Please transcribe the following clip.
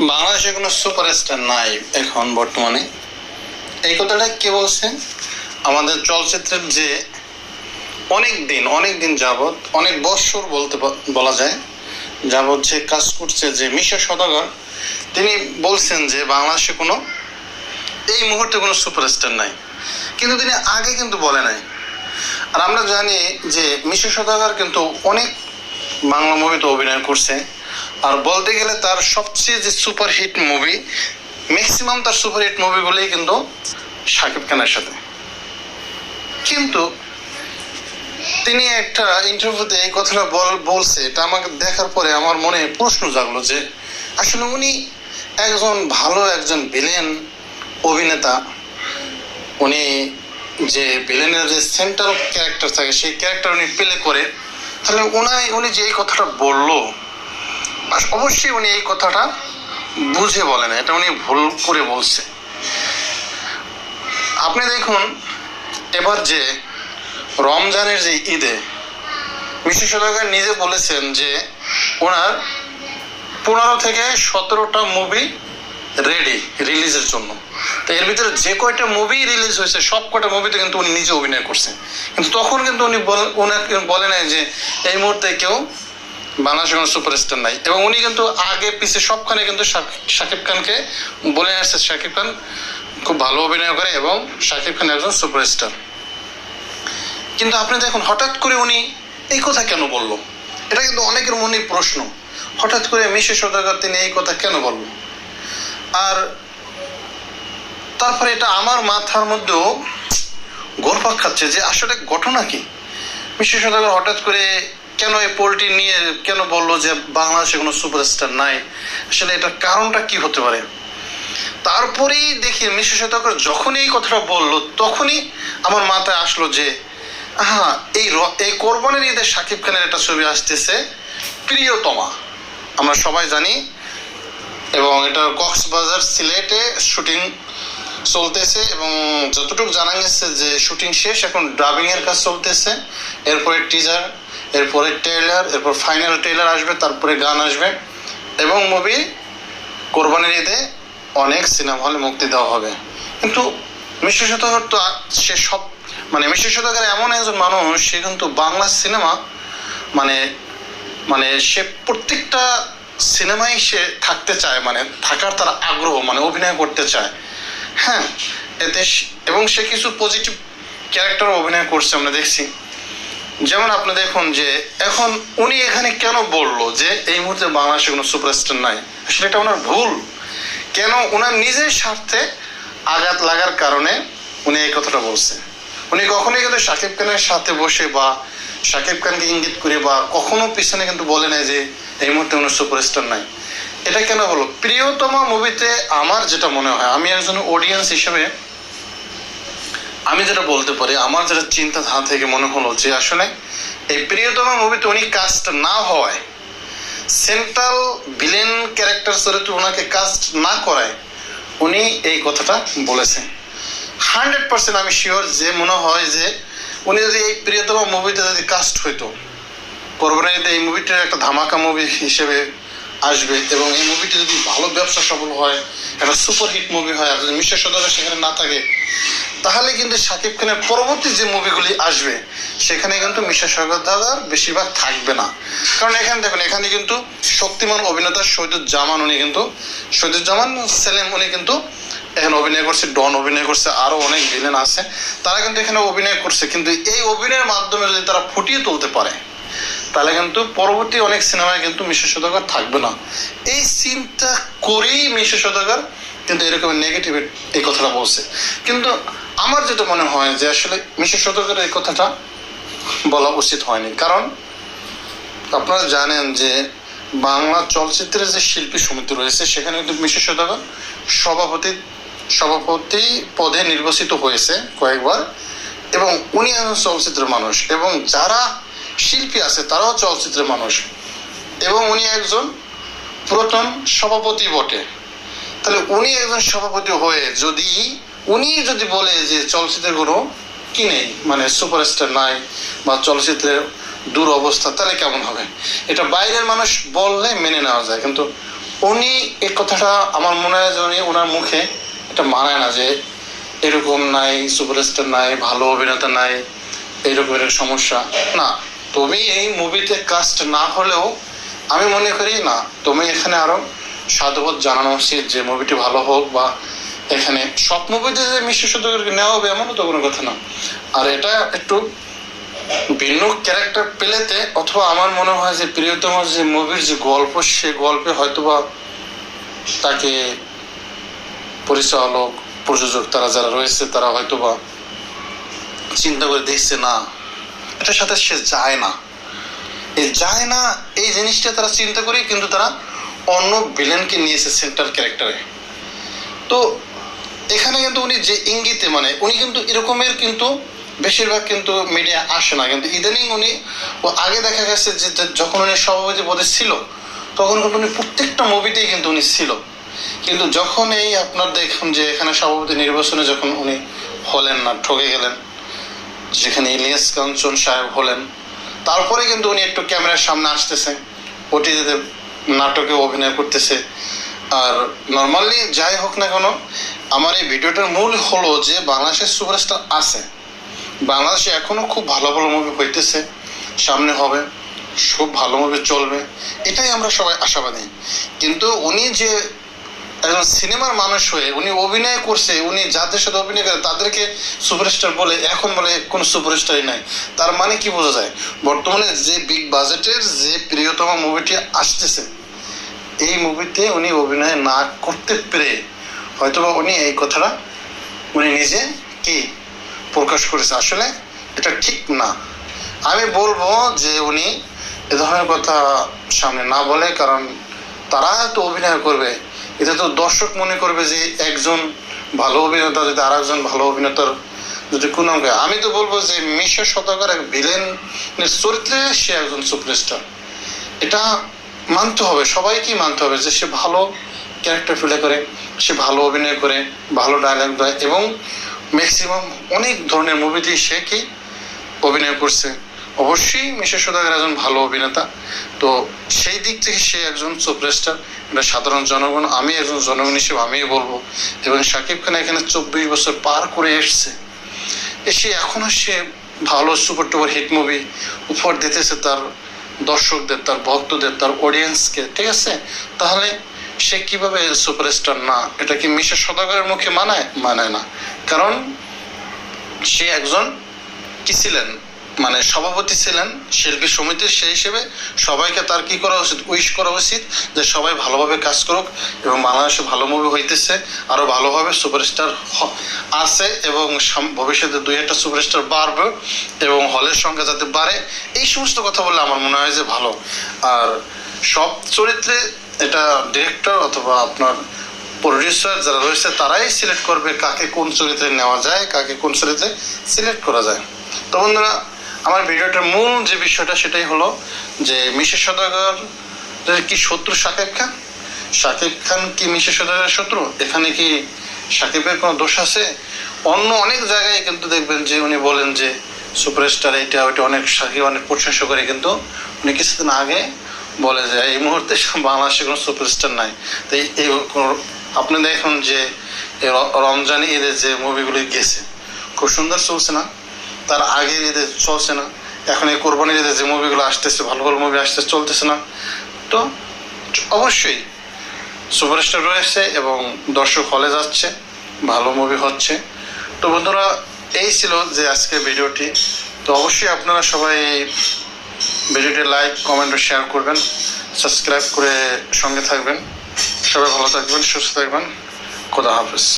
বাংলাদেশে কোনো সুপারস্টার নাই এখন বর্তমানে। এই কথাটা কে বলছে? আমাদের চলচ্চিত্রের যে অনেক দিন অনেক দিন যাবৎ, অনেক বৎসর বলতে বলা যায়, যাবৎ যে কাজ করছে যে মিশা সদাগর, তিনি বলছেন যে বাংলাদেশে কোনো, এই মুহূর্তে কোনো সুপারস্টার নাই। কিন্তু তিনি আগে কিন্তু বলে নাই। আর আমরা জানি যে মিশা সদাগর কিন্তু অনেক বাংলা মুভিতে অভিনয় করছে। আর বলতে গেলে তার সবচেয়ে যে সুপারহিট মুভি ম্যাক্সিমাম তার সুপারহিট মুভিগুলোই কিন্তু শাকিব খানের সাথে। কিন্তু তিনি একটা ইন্টারভিউতে এই কথাটা বল, বলছে, এটা আমাকে দেখার পরে আমার মনে প্রশ্ন জাগলো যে, আসলে উনি একজন ভালো একজন ভিলেন অভিনেতা, উনি যে ভিলেনের যে সেন্ট্রাল ক্যারেক্টার থাকে, সেই ক্যারেক্টার উনি প্লে করে, তাহলে উনাই, উনি যে এই কথাটা বলল অবশ্যই উনি এই কথাটা বুঝে বলেন, এটা উনি ভুল করে বলছে। আপনি দেখুন, এবার যে রমজানের যে ঈদে সদাগর নিজে বলেছেন যে ওনার পনেরো থেকে সতেরোটা মুভি রেডি রিলিজের জন্য। তো এর ভিতরে যে কয়টা মুভি রিলিজ হয়েছে, সব কয়টা মুভিতে কিন্তু উনি নিজে অভিনয় করছেন। কিন্তু তখন কিন্তু উনি বল- ওনাকে বলে নাই যে এই মুহূর্তে কেউ বাংলাদেশের কোনো সুপারস্টার নাই। এবং উনি কিন্তু আগে পিছে সবখানে কিন্তু শাক- শাকিব খানকে বলে আসছে। শাকিব খান খুব ভালো অভিনয় করে এবং শাকিব খান একজন সুপারস্টার কিন্তু আপনি দেখুন, হঠাৎ করে উনি এই কথা কেন বলল? এটা কিন্তু অনেকের মনে প্রশ্ন। হঠাৎ করে মিশে সদাগর তিনি এই কথা কেন বলল আর তারপরে এটা আমার মাথার মধ্যেও গোরপাক খাচ্ছে যে আসলে ঘটনা কি? মিশে সদাগর হঠাৎ করে কেন এই পোলট্রি নিয়ে কেন বলল যে বাংলাদেশে কোনো সুপারস্টার নাই? আসলে এটার কারণটা কি হতে পারে? তারপরেই দেখি মিশে সদাগর যখনই এই কথাটা বলল, তখনই আমার মাথায় আসলো যে হ্যাঁ এই এই কোরবানির ঈদে শাকিব খানের একটা ছবি আসতেছে, প্রিয়তমা। আমরা সবাই জানি, এবং এটা কক্সবাজার সিলেটে শুটিং চলতেছে এবং যতটুকু জানা গেছে যে শুটিং শেষ, এখন ডাবিং এর কাজ চলতেছে। এরপরে টিজার এরপরে ট্রেলার এরপর ফাইনাল ট্রেলার আসবে, তারপরে গান আসবে এবং মুভি কোরবানির ঈদে অনেক সিনেমা হলে মুক্তি দেওয়া হবে। কিন্তু মিশ্র শতকর তো সে সব মানে মিশ্র শতকের এমন একজন মানুষ, সে কিন্তু বাংলা সিনেমা মানে মানে সে প্রত্যেকটা সিনেমায় সে থাকতে চায় মানে থাকার তার আগ্রহ মানে অভিনয় করতে চায়। হ্যাঁ এতে এবং সে কিছু পজিটিভ ক্যারেক্টার অভিনয় করছে, আমরা দেখছি। যেমন আপনি দেখুন যে, এখন উনি এখানে কেন বলল যে, এই মুহূর্তে বাংলাদেশে কোনো সুপারস্টার নাই? আসলে এটা ওনার ভুল। কেন ওনার নিজের স্বার্থে আঘাত লাগার কারণে উনি এই কথাটা বলছে? উনি কখনোই কিন্তু শাকিব খানের সাথে বসে বা শাকিব খানকে ইঙ্গিত করে বা কখনো পিছনে কিন্তু বলে নাই যে, এই মুহূর্তে কোনো সুপারস্টার নাই। এটা কেন হলো? প্রিয়তমা মুভিতে আমার যেটা মনে হয়, আমি একজন অডিয়েন্স হিসেবে আমি যেটা বলতে পারি, আমার যেটা চিন্তাধারা থেকে মনে হলো যে আসলে এই প্রিয়তমা মুভিতে উনি কাস্ট না হওয়ায় সেন্ট্রাল ভিলেন ক্যারেক্টার চরিত্র ওনাকে কাস্ট না করায়, উনি এই কথাটা বলেছেন। হান্ড্রেড পার্সেন্ট আমি শিওর যে মনে হয় যে উনি যদি এই প্রিয়তমা মুভিতে যদি কাস্ট হইতো কোরবানিতে এই মুভিটা একটা ধামাকা মুভি হিসেবে আসবে এবং এই মুভিটি যদি ভালো ব্যবসা সফল হয়, একটা সুপার হিট মুভি হয়, আর যদি মিশ্র সদস্য সেখানে না থাকে, তাহলে কিন্তু শাকিব খানের পরবর্তী যে মুভিগুলি আসবে, সেখানে কিন্তু মিশা সগদার বেশিরভাগ থাকবে না। কারণ এখানে দেখুন, এখানে কিন্তু শক্তিমান অভিনেতা শহীদুজ্জামান উনি কিন্তু শহীদুজ্জামান সেলেম, উনি কিন্তু এখানে অভিনয় করছে, ডন অভিনয় করছে, আরও অনেক ভিলেন আছে, তারা কিন্তু এখানে অভিনয় করছে, কিন্তু এই অভিনয়ের মাধ্যমে যদি তারা ফুটিয়ে তুলতে পারে তাহলে কিন্তু পরবর্তী অনেক সিনেমায় কিন্তু মিশা সদাগর থাকবে না। এই চিন্তা করেই মিশা সদাগর কিন্তু এরকম নেগেটিভ এই কথাটা বলছে। কিন্তু আমার যেটা মনে হয় যে আসলে মিশা সদাগর এই কথাটা বলা উচিত হয়নি। কারণ আপনারা জানেন যে বাংলা চলচ্চিত্রের যে শিল্পী সমিতি রয়েছে, সেখানে কিন্তু মিশা সদাগর সভাপতি সভাপতি পদে নির্বাচিত হয়েছে কয়েকবার এবং উনি চলচ্চিত্রের মানুষ এবং যারা শিল্পী আছে, তারাও চলচ্চিত্রের মানুষ। এবং উনি একজন প্রথম সভাপতি বটে। তাহলে উনি একজন সভাপতি হয়ে যদি, উনি যদি বলে যে চলচ্চিত্রের কোনো কি নেই মানে সুপারস্টার নাই বা চলচ্চিত্রের দূর অবস্থা, তাহলে কেমন হবে? এটা বাইরের মানুষ বললে মেনে নেওয়া যায়। কিন্তু উনি এই কথাটা আমার মনে হয় যে ওনার মুখে এটা মানায় না যে এরকম নাই, সুপারস্টার নাই, ভালো অভিনেতা নাই এইরকম এরকম সমস্যা। না তুমি এই মুভিতে কাস্ট না হলেও আমি মনে করি না, তুমি এখানে আরও সাধুবাদ জানানো উচিত যে মুভিটি ভালো হোক বা এখানে সব মুভিতে যে মিশ্র সদস্যকে নেওয়া হবে এমনও তো কোনো কথা না। আর এটা একটু ভিন্ন ক্যারেক্টার পেলেতে অথবা আমার মনে হয় যে প্রিয়তম যে মুভির যে গল্প, সে গল্পে হয়তোবা তাকে পরিচালক, প্রযোজক তারা যারা রয়েছে তারা হয়তোবা চিন্তা করে দেখছে, না এটার সাথে সে যায় না। এই যায় না, এই জিনিসটা তারা চিন্তা করে কিন্তু তারা অন্য ভিলেনকে নিয়েছে সেন্টার ক্যারেক্টারে তো এখানে কিন্তু উনি যে ইঙ্গিতে মানে উনি কিন্তু এরকমের কিন্তু বেশিরভাগ কিন্তু মিডিয়া আসে না। কিন্তু ইদানিং উনি ও আগে দেখা গেছে যে যখন উনি সভাপতি পদে ছিল, তখন কিন্তু উনি প্রত্যেকটা মুভিতেই কিন্তু উনি ছিল। কিন্তু যখন এই আপনার দেখুন যে, এখানে সভাপতি নির্বাচনে যখন উনি হলেন না, ঠকে গেলেন যেখানে ইলিয়াস কাঞ্চন সাহেব হলেন। তারপরে কিন্তু উনি একটু ক্যামেরার সামনে আসতেছে। ওটিতে নাটকে অভিনয় করতেছে। আর নর্মালি যাই হোক না কেন, আমার এই ভিডিওটার মূল হলো যে বাংলাদেশের সুপারস্টার আছে। বাংলাদেশে এখনও খুব ভালো ভালো মুভি হইতেছে। সামনে হবে, খুব ভালো মুভি চলবে। এটাই আমরা সবাই আশাবাদী। কিন্তু উনি যে একজন সিনেমার মানুষ হয়ে উনি অভিনয় করছে, উনি যাদের সাথে অভিনয় করে তাদেরকে সুপারস্টার বলে এখন বলে কোনো সুপারস্টারই নাই। তার মানে কি বোঝা যায়? বর্তমানে যে বিগ বাজেটের যে প্রিয়তম মুভিটি আসতেছে, এই মুভিতে উনি অভিনয় না করতে পেরে হয়তোবা উনি এই কথাটা উনি নিজে কি প্রকাশ করেছে। আসলে এটা ঠিক না। আমি বলব যে উনি এ ধরনের কথা সামনে না বলে, কারণ তারা তো অভিনয় করবে। এতে তো দর্শক মনে করবে যে একজন ভালো অভিনেতা, যদি আর একজন ভালো অভিনেতার যদি গায় আমি তো বলব যে মিশা শতকর এক ভিলেনের চরিত্রে সে একজন সুপারস্টার এটা মানতে হবে, সবাইকেই মানতে হবে যে সে ভালো ক্যারেক্টার প্লে করে, সে ভালো অভিনয় করে, ভালো ডায়লগ দেয় এবং ম্যাক্সিমাম অনেক ধরনের মুভিতেই সে কি অভিনয় করছে। অবশ্যই মিশা সদাগর একজন ভালো অভিনেতা। তো সেই দিক থেকে সে একজন সুপারস্টার এটা সাধারণ জনগণ, আমি একজন জনগণ হিসেবে আমিও বলব। এবং শাকিব খান এখানে চব্বিশ বছর পার করে এসছে। এসে এখনও সে ভালো সুপার টুপার হিট মুভি উপহার দিতেছে তার দর্শকদের, তার ভক্তদের, তার অডিয়েন্সকে ঠিক আছে? তাহলে সে কীভাবে সুপারস্টার না? এটা কি মিশা সদাগরের মুখে মানায়? মানায় না। কারণ সে একজন কি ছিলেন? মানে সভাপতি ছিলেন শিল্পী সমিতির সেই হিসেবে সবাইকে তার কি করা উচিত, উইশ করা উচিত যে সবাই ভালোভাবে কাজ করুক এবং বাংলাদেশে ভালো মুভি হইতেছে, আরও ভালোভাবে সুপারস্টার আছে এবং ভবিষ্যতে দুই একটা সুপারস্টার বাড়বে এবং হলের সংখ্যা যাতে বাড়ে, এই সমস্ত কথা বললে আমার মনে হয় যে ভালো। আর সব চরিত্রে এটা ডিরেক্টর অথবা আপনার প্রডিউসার যারা রয়েছে, তারাই সিলেক্ট করবে কাকে কোন চরিত্রে নেওয়া যায়, কাকে কোন চরিত্রে সিলেক্ট করা যায়। তো বন্ধুরা আমার ভিডিওটার মূল যে বিষয়টা সেটাই হলো যে মিশের সদাগর কি শত্রু শাকিব খান? শাকিব খান কি মিশের সদাগরের শত্রু? এখানে কি শাকিবের কোনো দোষ আছে? অন্য অনেক জায়গায় কিন্তু দেখবেন যে উনি বলেন যে সুপারস্টার এটা ওইটা অনেক সাকিব অনেক প্রশংসা করে, কিন্তু উনি কিছুদিন আগে বলে যে এই মুহূর্তে বাংলাদেশে কোনো সুপারস্টার নাই। তো এই আপনি দেখুন যে রমজান ঈদের যে মুভিগুলি গেছে, খুব সুন্দর চলছে না? তার আগের ঈদে চলছে না, এখন এই কোরবানির ঈদে যে মুভিগুলো আসতেছে, ভালো ভালো মুভি আসতেছে, চলতেছে না। তো অবশ্যই সুপারস্টার রয়েছে এবং দর্শক হলে যাচ্ছে, ভালো মুভি হচ্ছে। তো বন্ধুরা, এই ছিল যে আজকের ভিডিওটি। তো অবশ্যই আপনারা সবাই এই ভিডিওটি লাইক কমেন্ট ও শেয়ার করবেন সাবস্ক্রাইব করে সঙ্গে থাকবেন। সবাই ভালো থাকবেন, সুস্থ থাকবেন। খোদা হাফেজ।